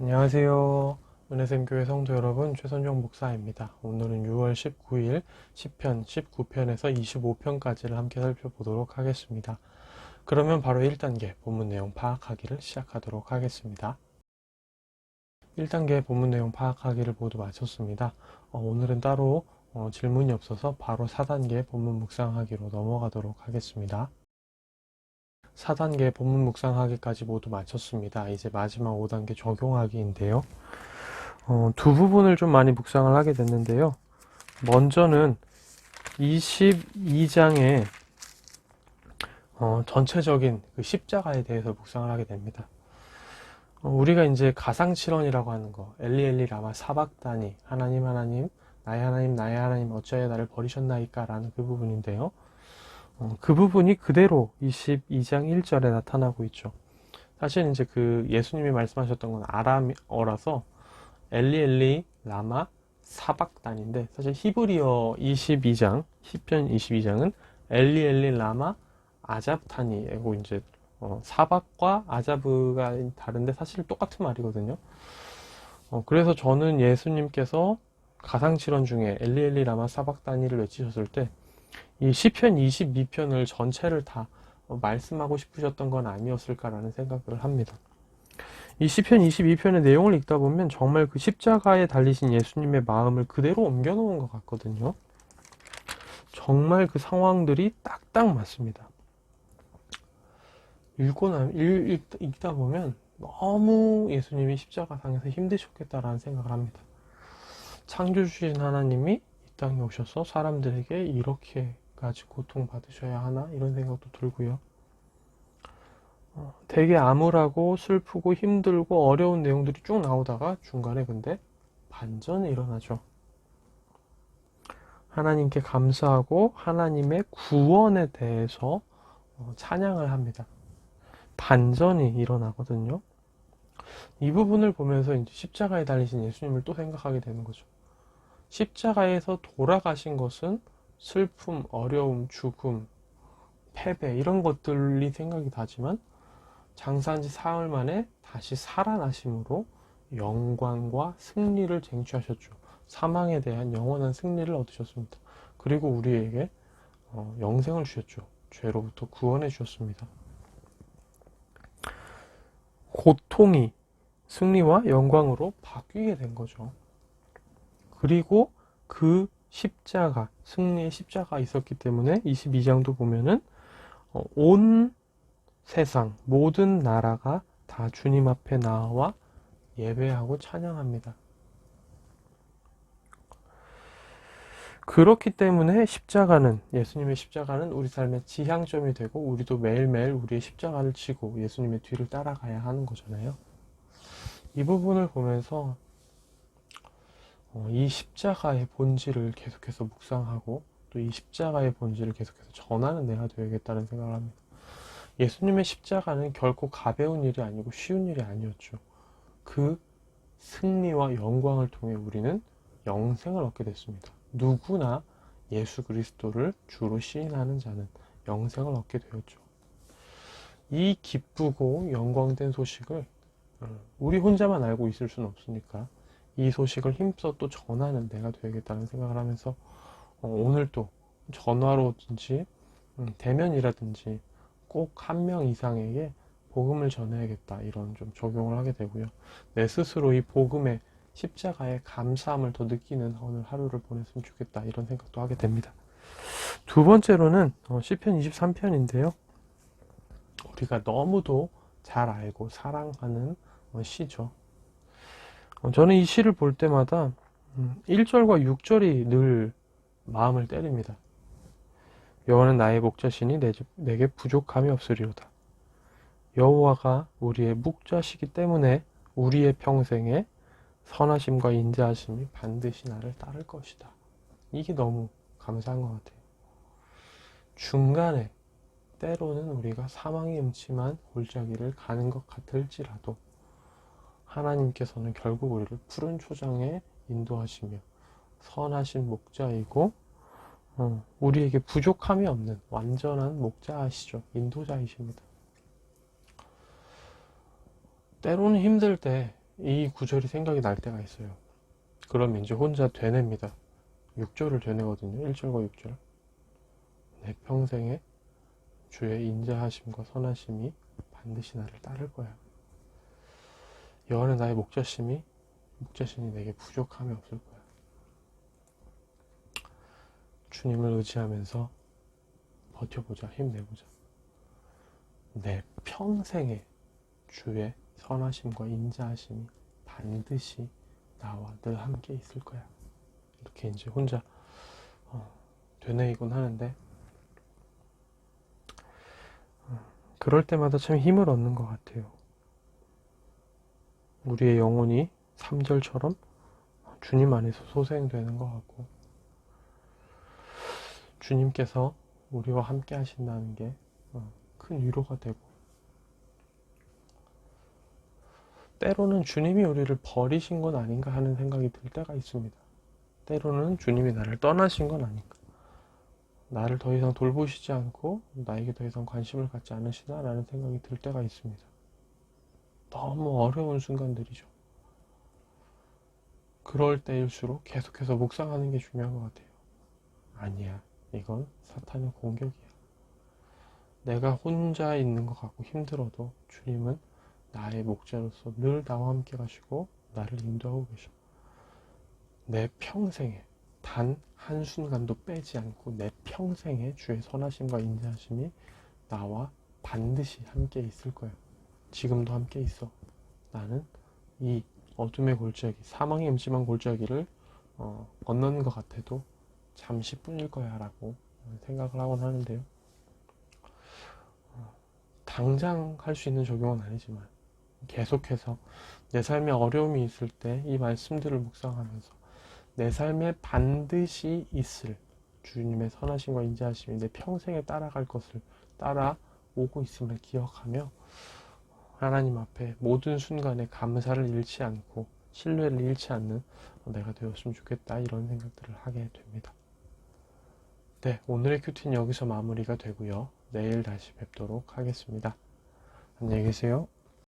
안녕하세요. 은혜샘 교회 성도 여러분, 최선종 목사입니다. 오늘은 6월 19일 10편, 19편에서 25편까지를 함께 살펴보도록 하겠습니다. 그러면 바로 1단계 본문 내용 파악하기를 시작하도록 하겠습니다. 1단계 본문 내용 파악하기를 모두 마쳤습니다. 어, 오늘은 따로 어, 질문이 없어서 바로 4단계 본문 묵상하기로 넘어가도록 하겠습니다. 4단계 본문 묵상하기까지 모두 마쳤습니다. 이제 마지막 5단계 적용하기인데요. 어, 두 부분을 좀 많이 묵상을 하게 됐는데요. 먼저는 22장의 어, 전체적인 그 십자가에 대해서 묵상을 하게 됩니다. 어, 우리가 이제 가상칠언이라고 하는 거, 엘리엘리 라마 사박다니, 하나님 하나님, 나의 하나님 나의 하나님 어찌하여 나를 버리셨나이까 라는 그 부분인데요. 어, 그 부분이 그대로 22장 1절에 나타나고 있죠. 사실 이제 그 예수님이 말씀하셨던 건 아람어라서 엘리 엘리 라마 사박단인데 사실 히브리어 22장 10편 22장은 엘리 엘리 라마 아잡타니고 이제 어, 사박과 아자브가 다른데 사실 똑같은 말이거든요. 어, 그래서 저는 예수님께서 가상칠언 중에 엘리엘리 라마 사박다니를 외치셨을 때 이 시편 22편을 전체를 다 어, 말씀하고 싶으셨던 건 아니었을까라는 생각을 합니다. 이 시편 22편의 내용을 읽다 보면 정말 그 십자가에 달리신 예수님의 마음을 그대로 옮겨놓은 것 같거든요. 정말 그 상황들이 딱딱 맞습니다. 읽고 나, 읽, 읽, 읽다 보면 너무 예수님이 십자가상에서 힘드셨겠다라는 생각을 합니다. 창조주신 하나님이 이 땅에 오셔서 사람들에게 이렇게까지 고통받으셔야 하나? 이런 생각도 들고요. 어, 되게 암울하고 슬프고 힘들고 어려운 내용들이 쭉 나오다가 중간에 근데 반전이 일어나죠. 하나님께 감사하고 하나님의 구원에 대해서 어, 찬양을 합니다. 반전이 일어나거든요. 이 부분을 보면서 이제 십자가에 달리신 예수님을 또 생각하게 되는 거죠. 십자가에서 돌아가신 것은 슬픔, 어려움, 죽음, 패배 이런 것들이 생각이 나지만 장사한 지 사흘 만에 다시 살아나심으로 영광과 승리를 쟁취하셨죠. 사망에 대한 영원한 승리를 얻으셨습니다. 그리고 우리에게 어, 영생을 주셨죠. 죄로부터 구원해 주셨습니다. 고통이 승리와 영광으로 바뀌게 된 거죠. 그리고 그 십자가, 승리의 십자가 있었기 때문에 22장도 보면은 어, 온 세상, 모든 나라가 다 주님 앞에 나와 예배하고 찬양합니다. 그렇기 때문에 십자가는, 예수님의 십자가는 우리 삶의 지향점이 되고, 우리도 매일매일 우리의 십자가를 지고 예수님의 뒤를 따라가야 하는 거잖아요. 이 부분을 보면서 어, 이 십자가의 본질을 계속해서 묵상하고 또 이 십자가의 본질을 계속해서 전하는 내가 되야겠다는 생각을 합니다. 예수님의 십자가는 결코 가벼운 일이 아니고 쉬운 일이 아니었죠. 그 승리와 영광을 통해 우리는 영생을 얻게 됐습니다. 누구나 예수 그리스도를 주로 시인하는 자는 영생을 얻게 되었죠. 이 기쁘고 영광된 소식을 어, 우리 혼자만 알고 있을 수는 없으니까 이 소식을 힘써 또 전하는 내가 되야겠다는 생각을 하면서 어, 오늘 또 전화로든지 음, 대면이라든지 꼭 한 명 이상에게 복음을 전해야겠다 이런 좀 적용을 하게 되고요. 내 스스로 이 복음의 십자가의 감사함을 더 느끼는 오늘 하루를 보냈으면 좋겠다 이런 생각도 하게 됩니다. 두 번째로는 어, 시편 23편인데요. 우리가 너무도 잘 알고 사랑하는 어, 시죠. 어, 저는 이 시를 볼 때마다 1절과 음, 6절이 늘 마음을 때립니다. 여호와는 나의 목자시니 내게 부족함이 없으리로다. 여호와가 우리의 목자시기 때문에 우리의 평생에 선하심과 인자하심이 반드시 나를 따를 것이다. 이게 너무 감사한 것 같아요. 중간에 때로는 우리가 사망의 음침한 골짜기를 가는 것 같을지라도 하나님께서는 결국 우리를 푸른 초장에 인도하시며 선하신 목자이고 어, 우리에게 부족함이 없는 완전한 목자이시죠. 인도자이십니다. 때로는 힘들 때 이 구절이 생각이 날 때가 있어요. 그러면 이제 혼자 되냅니다. 6절을 되내거든요. 1절과 6절. 내 평생에 주의 인자하심과 선하심이 반드시 나를 따를 거야. 여호와는 나의 목자심이 목자심이 내게 부족함이 없을 거야. 주님을 의지하면서 버텨보자, 힘내보자. 내 평생에 주의 선하심과 인자하심이 반드시 나와 늘 함께 있을 거야. 이렇게 이제 혼자 어, 되뇌이곤 하는데 어, 그럴 때마다 참 힘을 얻는 것 같아요. 우리의 영혼이 3절처럼 주님 안에서 소생되는 것 같고 주님께서 우리와 함께 하신다는 게 큰 위로가 되고 때로는 주님이 우리를 버리신 건 아닌가 하는 생각이 들 때가 있습니다. 때로는 주님이 나를 떠나신 건 아닌가. 나를 더 이상 돌보시지 않고 나에게 더 이상 관심을 갖지 않으시나라는 생각이 들 때가 있습니다. 너무 어려운 순간들이죠. 그럴 때일수록 계속해서 묵상하는 게 중요한 것 같아요. 아니야. 이건 사탄의 공격이야. 내가 혼자 있는 것 같고 힘들어도 주님은 나의 목자로서 늘 나와 함께 가시고 나를 인도하고 계셔. 내 평생에 단 한순간도 빼지 않고 내 평생에 주의 선하심과 인자하심이 나와 반드시 함께 있을 거야. 지금도 함께 있어. 나는 이 어둠의 골짜기, 사망의 음침한 골짜기를 어, 건너는 것 같아도 잠시뿐일 거야 라고 생각을 하곤 하는데요. 어, 당장 할 수 있는 적용은 아니지만 계속해서 내 삶에 어려움이 있을 때 이 말씀들을 묵상하면서 내 삶에 반드시 있을 주님의 선하심과 인자하심이 내 평생에 따라갈 것을 따라오고 있음을 기억하며 하나님 앞에 모든 순간에 감사를 잃지 않고 신뢰를 잃지 않는 내가 되었으면 좋겠다 이런 생각들을 하게 됩니다. 네, 오늘의 큐티는 여기서 마무리가 되고요. 내일 다시 뵙도록 하겠습니다. 안녕히 계세요.